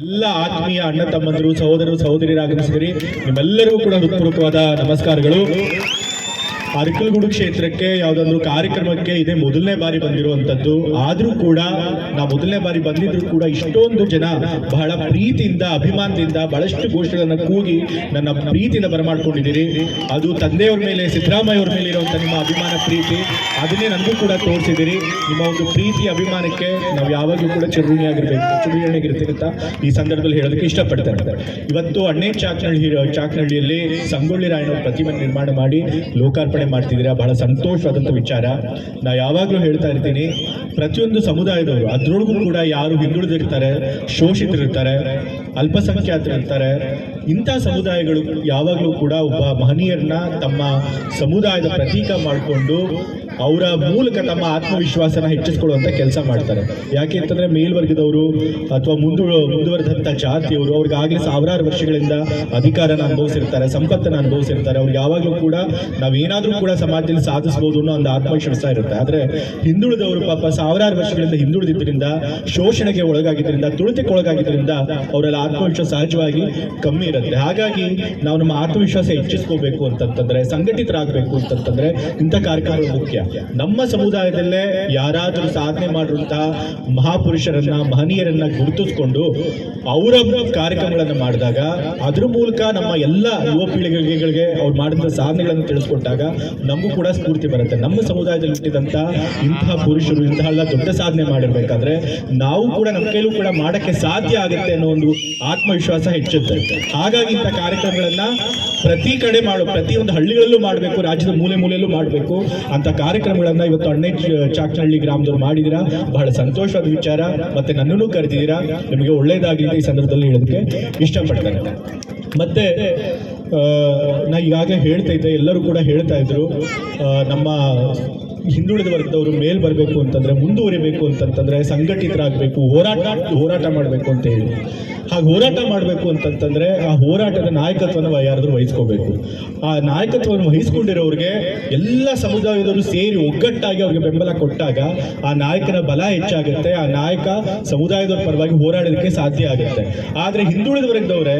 ಎಲ್ಲ ಆತ್ಮೀಯ ಅಣ್ಣ ತಮ್ಮಂದರು ಸಹೋದರರು ಸಹೋದರಿಯರಾಗಮಿಸಿದಿರಿ ನಿಮ್ಮೆಲ್ಲರಿಗೂ ಕೂಡ ಹೃತ್ಪೂರ್ವಕವಾದ ನಮಸ್ಕಾರಗಳು. ಅರಕಲಗೂಡು ಕ್ಷೇತ್ರಕ್ಕೆ ಯಾವುದಾದ್ರು ಕಾರ್ಯಕ್ರಮಕ್ಕೆ ಇದೇ ಮೊದಲನೇ ಬಾರಿ ಬಂದಿರುವಂತದ್ದು. ಆದ್ರೂ ಕೂಡ ನಾ ಮೊದಲನೇ ಬಾರಿ ಬಂದಿದ್ರು ಕೂಡ ಇಷ್ಟೊಂದು ಜನ ಬಹಳ ಪ್ರೀತಿಯಿಂದ, ಅಭಿಮಾನದಿಂದ ಬಹಳಷ್ಟು ಘೋಷಗಳನ್ನು ಕೂಗಿ ನನ್ನ ಪ್ರೀತಿಯಿಂದ ಬರಮಾಡ್ಕೊಂಡಿದ್ದೀರಿ. ಅದು ತಂದೆಯವ್ರ ಮೇಲೆ, ಸಿದ್ದರಾಮಯ್ಯ ಅವ್ರ ಮೇಲೆ ಇರುವಂತ ನಿಮ್ಮ ಅಭಿಮಾನ ಪ್ರೀತಿ, ಅದನ್ನೇ ನನಗೂ ಕೂಡ ತೋರಿಸಿದಿರಿ ನಿಮ್ಮ ಒಂದು ಪ್ರೀತಿ, ಅಭಿಮಾನಕ್ಕೆ ನಾವು ಯಾವಾಗಲೂ ಕೂಡ ಚಿರುಣಿಯಾಗಿರ್ಬೇಕು ಚಿರುಣಿಯಾಗಿರ್ತೀವಿ ಅಂತ ಈ ಸಂದರ್ಭದಲ್ಲಿ ಹೇಳೋದಕ್ಕೆ ಇಷ್ಟಪಡ್ತೇನೆ. ಇವತ್ತು ಅಣ್ಣೆ ಚಾಕ್ನಳ್ಳಿ, ಚಾಕ್ನಳ್ಳಿಯಲ್ಲಿ ಸಂಗೊಳ್ಳಿ ರಾಯಣ್ಣ ಪ್ರತಿಮೆ ನಿರ್ಮಾಣ ಮಾಡಿ ಲೋಕಾರ್ಪಣೆ ಮಾಡ್ತಿದ್ದೀರಾ? ಬಹಳ ಸಂತೋಷವಾದಂಥ ವಿಚಾರ. ನಾ ಯಾವಾಗಲೂ ಹೇಳ್ತಾ ಇರ್ತೀನಿ, ಪ್ರತಿಯೊಂದು ಸಮುದಾಯದವರು, ಅದರೊಳಗೂ ಕೂಡ ಯಾರು ಹಿಂದುಳಿದಿರ್ತಾರೆ, ಶೋಷಿತರಿರ್ತಾರೆ ಅಲ್ಪಸಂಖ್ಯಾತರಿರ್ತಾರೆ ಇಂಥ ಸಮುದಾಯಗಳು ಯಾವಾಗಲೂ ಕೂಡ ಒಬ್ಬ ಮಹನೀಯರನ್ನ ತಮ್ಮ ಸಮುದಾಯದ ಪ್ರತೀಕ ಮಾಡಿಕೊಂಡು ಅವರ ಮೂಲಕ ತಮ್ಮ ಆತ್ಮವಿಶ್ವಾಸನ ಹೆಚ್ಚಿಸ್ಕೊಳ್ಳುವಂತ ಕೆಲಸ ಮಾಡ್ತಾರೆ. ಯಾಕೆ ಅಂತಂದ್ರೆ ಮೇಲ್ವರ್ಗದವರು ಅಥವಾ ಮುಂದು ಮುಂದುವರೆದಂಥ ಜಾತಿಯವರು ಅವ್ರಿಗೆ ಆಗಲೇ ಸಾವಿರಾರು ವರ್ಷಗಳಿಂದ ಅಧಿಕಾರನ ಅನುಭವಿಸಿರ್ತಾರೆ, ಸಂಪತ್ತನ್ನು ಅನುಭವಿಸಿರ್ತಾರೆ. ಅವ್ರಿಗೆ ಯಾವಾಗಲೂ ಕೂಡ ನಾವೇನಾದ್ರೂ ಕೂಡ ಸಮಾಜದಲ್ಲಿ ಸಾಧಿಸಬಹುದು ಅನ್ನೋ ಒಂದು ಆತ್ಮವಿಶ್ವಾಸ ಇರುತ್ತೆ. ಆದ್ರೆ ಹಿಂದುಳಿದವರು ಪಾಪ ಸಾವಿರಾರು ವರ್ಷಗಳಿಂದ ಹಿಂದುಳಿದಿದ್ದರಿಂದ, ಶೋಷಣೆಗೆ ಒಳಗಾಗಿದ್ದರಿಂದ, ತುಳಿತಕ್ಕೆ ಒಳಗಾಗಿದ್ದರಿಂದ ಅವರಲ್ಲಿ ಆತ್ಮವಿಶ್ವಾಸ ಸಹಜವಾಗಿ ಕಮ್ಮಿ ಇರುತ್ತೆ. ಹಾಗಾಗಿ ನಾವು ನಮ್ಮ ಆತ್ಮವಿಶ್ವಾಸ ಹೆಚ್ಚಿಸ್ಕೋಬೇಕು ಅಂತಂತಂದ್ರೆ, ಸಂಘಟಿತರಾಗಬೇಕು ಅಂತಂತಂದ್ರೆ ಇಂಥ ಕಾರ್ಯಕ್ರಮಗಳು ಮುಖ್ಯ. ನಮ್ಮ ಸಮುದಾಯದಲ್ಲೇ ಯಾರಾದರೂ ಸಾಧನೆ ಮಾಡಿರುವಂತಹ ಮಹಾಪುರುಷರನ್ನ, ಮಹನೀಯರನ್ನ ಗುರುತಿಸ್ಕೊಂಡು ಅವರ ಕಾರ್ಯಕ್ರಮಗಳನ್ನು ಮಾಡಿದಾಗ, ಅದ್ರ ಮೂಲಕ ನಮ್ಮ ಎಲ್ಲ ಯುವ ಪೀಳಿಗೆಗಳಿಗೆ ಅವ್ರು ಮಾಡಿದ ಸಾಧನೆಗಳನ್ನು ತಿಳಿಸ್ಕೊಟ್ಟಾಗ ನಮಗೂ ಕೂಡ ಸ್ಫೂರ್ತಿ ಬರುತ್ತೆ. ನಮ್ಮ ಸಮುದಾಯದಲ್ಲಿ ಹುಟ್ಟಿದಂಥ ಇಂತಹ ಪುರುಷರು ಇಂತಹ ದೊಡ್ಡ ಸಾಧನೆ ಮಾಡಿರ್ಬೇಕಾದ್ರೆ ನಾವು ಕೂಡ ನಮ್ಮ ಕೈಲೂ ಕೂಡ ಮಾಡಕ್ಕೆ ಸಾಧ್ಯ ಆಗುತ್ತೆ ಅನ್ನೋ ಒಂದು ಆತ್ಮವಿಶ್ವಾಸ ಹೆಚ್ಚುತ್ತೆ. ಹಾಗಾಗಿ ಇಂಥ ಕಾರ್ಯಕ್ರಮಗಳನ್ನ ಪ್ರತಿ ಕಡೆ ಮಾಡೋ, ಪ್ರತಿಯೊಂದು ಹಳ್ಳಿಗಳಲ್ಲೂ ಮಾಡಬೇಕು, ರಾಜ್ಯದ ಮೂಲೆ ಮೂಲೆಯಲ್ಲೂ ಮಾಡಬೇಕು. ಅಂತ ಕಾರ್ಯಕ್ರಮಗಳನ್ನ ಇವತ್ತು ಅಣ್ಣೆ ಚಾಕ್ನಹಳ್ಳಿ ಗ್ರಾಮದವ್ರು ಮಾಡಿದಿರಾ? ಬಹಳ ಸಂತೋಷವಾದ ವಿಚಾರ. ಮತ್ತೆ ನನ್ನನ್ನು ಕರೆದಿದ್ದೀರಾ? ನಿಮಗೆ ಒಳ್ಳೇದಾಗಲಿ ಈ ಸಂದರ್ಭದಲ್ಲಿ ಹೇಳೋದಕ್ಕೆ ಇಷ್ಟಪಡ್ತೇನೆ. ಮತ್ತೆ ನಾ ಈಗಾಗಲೇ ಹೇಳ್ತಾ ಇದ್ದೆ, ಎಲ್ಲರೂ ಕೂಡ ಹೇಳ್ತಾ ಇದ್ರು ನಮ್ಮ ಹಿಂದುಳಿದ ವರ್ಗದವರು ಮೇಲ್ ಬರಬೇಕು ಅಂತಂದ್ರೆ ಮುಂದುವರಿಬೇಕು ಅಂತಂತಂದ್ರೆ ಸಂಘಟಿತರಾಗಬೇಕು, ಹೋರಾಟ ಹೋರಾಟ ಮಾಡಬೇಕು ಅಂತ ಹೇಳಿ. ಹಾಗೆ ಹೋರಾಟ ಮಾಡಬೇಕು ಅಂತಂತಂದ್ರೆ ಆ ಹೋರಾಟದ ನಾಯಕತ್ವನ ಯಾರಾದರೂ ವಹಿಸ್ಕೋಬೇಕು. ಆ ನಾಯಕತ್ವವನ್ನು ವಹಿಸ್ಕೊಂಡಿರೋರಿಗೆ ಎಲ್ಲ ಸಮುದಾಯದವರು ಸೇರಿ ಒಗ್ಗಟ್ಟಾಗಿ ಅವ್ರಿಗೆ ಬೆಂಬಲ ಕೊಟ್ಟಾಗ ಆ ನಾಯಕನ ಬಲ ಹೆಚ್ಚಾಗುತ್ತೆ, ಆ ನಾಯಕ ಸಮುದಾಯದವ್ರ ಪರವಾಗಿ ಹೋರಾಡೋದಕ್ಕೆ ಸಾಧ್ಯ ಆಗುತ್ತೆ. ಆದರೆ ಹಿಂದುಳಿದ ವರ್ಗದವರೇ